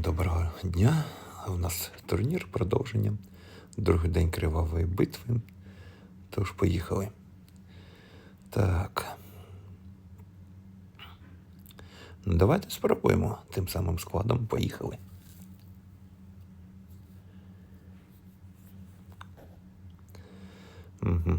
Доброго дня. У нас турнір продовження. Другий день кривавої битви. Тож поїхали. Так. Ну, давайте спробуємо тим самим складом. Поїхали. Угу.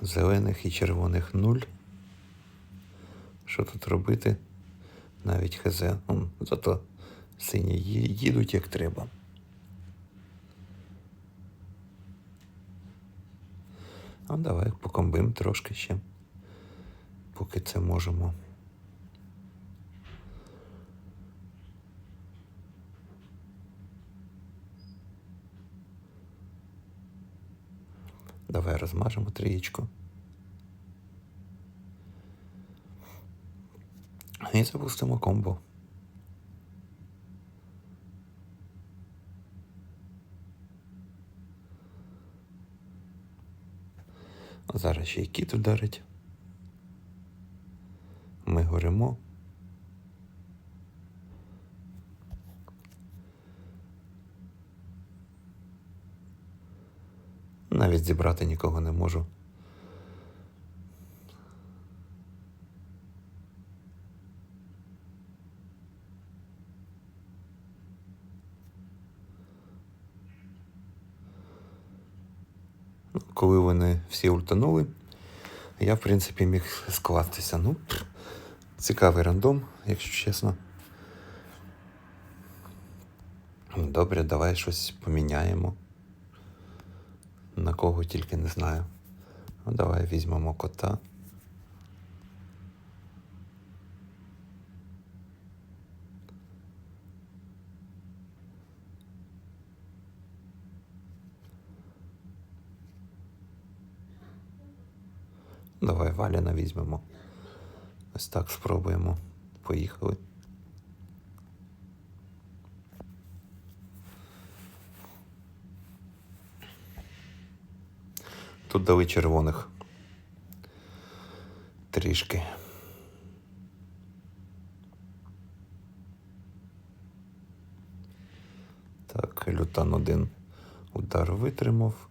Зелених і червоних нуль. Що тут робити? Навіть хз. Зато сині їдуть як треба. А давай покомбим трошки ще. Поки це можемо. Давай розмажемо трієчку. І запустимо комбо. Зараз ще й кіт ударить. Ми горимо. Навіть зібрати нікого не можу. Коли вони всі ультанули, я, в принципі, міг скластися. Ну, цікавий рандом, якщо чесно. Добре, давай щось поміняємо. На кого тільки не знаю. Ну, давай візьмемо кота. Давай Валіна візьмемо. Ось так спробуємо. Поїхали. Тут дали червоних. Трішки. Так, лютан один удар витримав.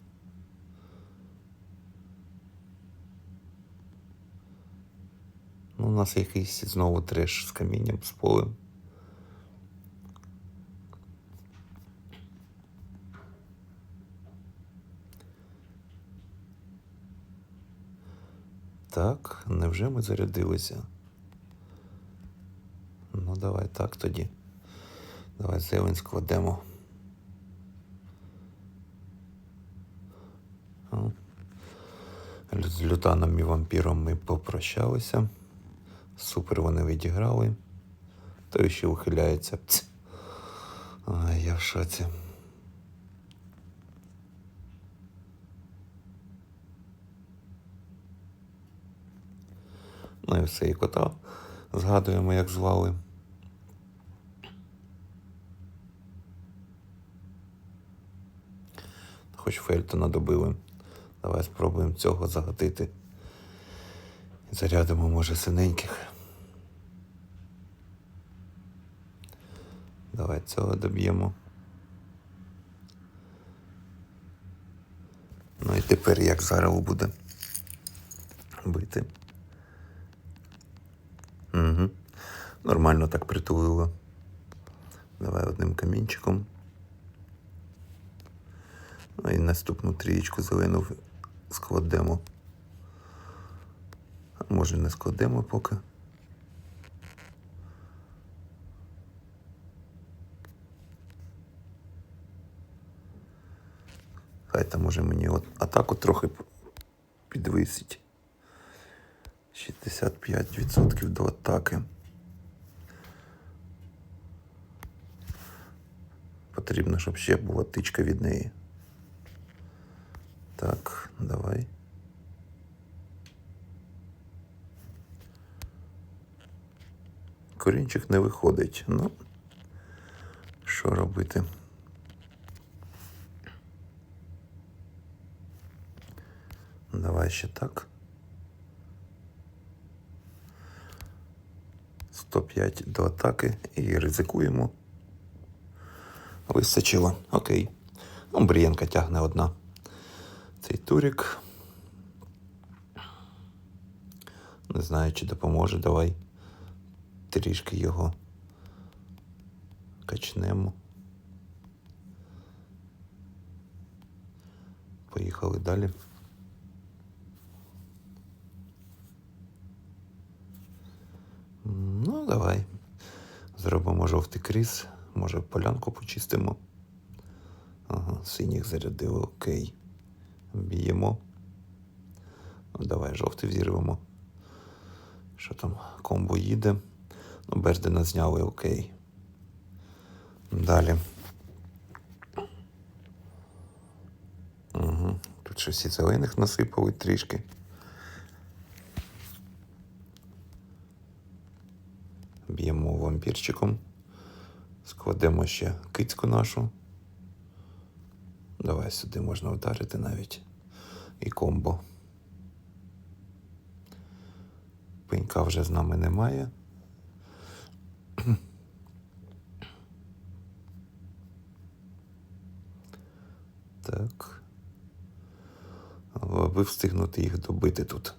Ну, у нас якийсь знову треш з камінням, з полем. Так, невже ми зарядилися? Ну, давай так тоді. Давай зелень складемо. З лютаном і вампіром ми попрощалися. Супер вони відіграли. Той ще ухиляється. Ай, я в шоці. Ну і все, і кота згадуємо, як звали. Хоч Фельтона добили. Давай спробуємо цього загатити. Зарядимо, може, синеньких. Давай цього доб'ємо. Ну і тепер як зараз буде бити. Угу. Нормально так притулило. Давай одним камінчиком. Ну і наступну трієчку зелену складемо. Може не складемо поки. Хай там може мені от атаку трохи підвисить. 65% до атаки. Потрібно, щоб ще була тичка від неї. Так, давай. Корінчик не виходить. Ну, що робити? Давай ще так. 105 до атаки і ризикуємо. вистачило. Окей. Ну, Брієнка тягне одна. Цей турік. Не знаю, чи допоможе. Давай трішки його качнемо. Поїхали далі. Ну, давай. Зробимо жовтий кріс. Може, полянку почистимо. Ага, синіх зарядили, окей. Б'ємо. Давай жовтий взірвемо. Що там? Комбо їде. Ну, Бердена зняли, окей. Далі. Угу. Тут щось і зелених насипали трішки. Б'ємо вампірчиком. Складемо ще кицьку нашу. Давай сюди можна вдарити навіть. І комбо. Пенька вже з нами немає. Так. Аби встигнути їх добити тут.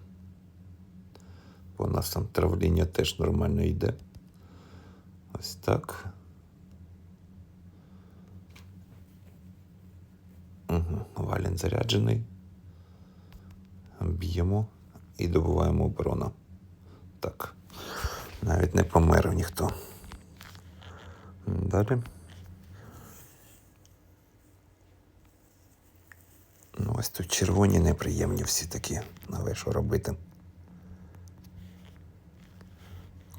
Бо у нас там травління теж нормально йде. Ось так. Угу. Валін заряджений. Б'ємо і добуваємо оборону. Так. Навіть не помер ніхто. Далі. Ну, ось тут червоні неприємні всі такі. Але що робити?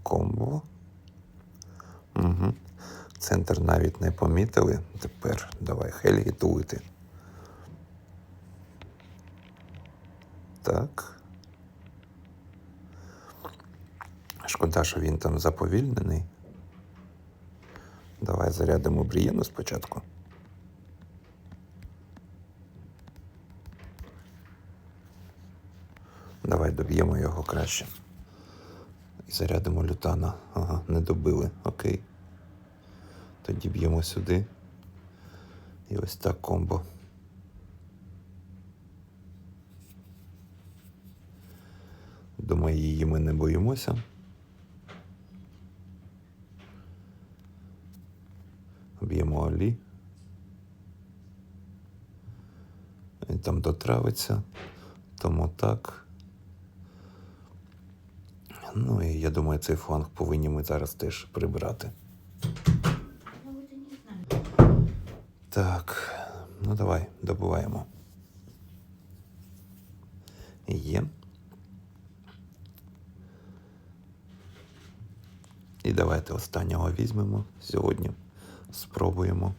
Комбо. Угу. Центр навіть не помітили. Тепер давай Хельгі тулити. Так. Шкода, що він там заповільнений. Давай зарядимо Брієну спочатку. Давай доб'ємо його краще. І зарядимо лютана. Ага, не добили. Окей. Тоді б'ємо сюди. І ось так комбо. Думаю, її ми не боїмося. Б'ємо Алі. Він там дотравиться, тому так. Ну і я думаю, цей фланг повинні ми зараз теж прибрати. Так, ну давай, добуваємо. Є. І давайте останнього візьмемо сьогодні. Спробуємо.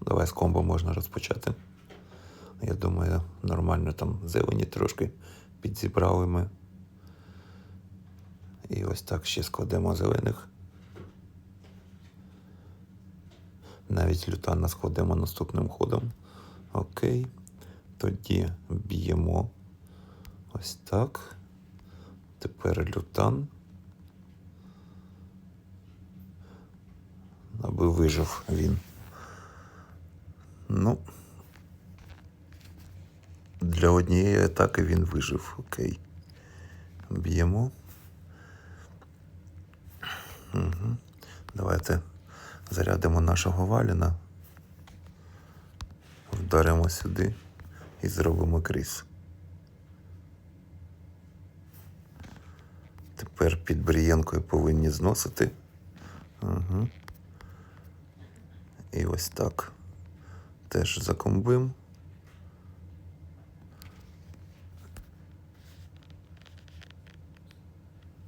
Давай з комбо можна розпочати. Я думаю, нормально там зелені трошки підзібрали ми. І ось так ще складемо зелених. Навіть лютана складемо наступним ходом. Окей. Тоді б'ємо ось так. Тепер лютан. Аби вижив він. Ну. Для однієї атаки він вижив. Окей. Б'ємо. Угу. Давайте зарядимо нашого валіна. Вдаримо сюди і зробимо кріс. Тепер під брієнкою повинні зносити. Угу. І ось так. Теж закомбим.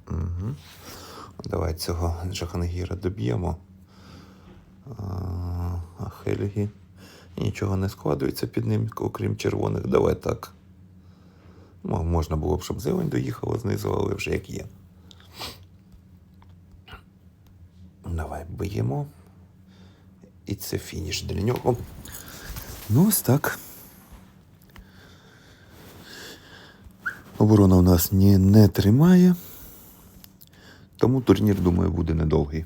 Угу. Давай цього Джахангіра доб'ємо. А, Хельгі. Нічого не складується під ним, окрім червоних. Давай так. Ну, можна було б, щоб зелень доїхала знизу, але вже як є. Давай б'ємо. І це фініш для нього. Ну, ось так. Оборона у нас ні, не тримає. Тому турнір, думаю, буде недовгий.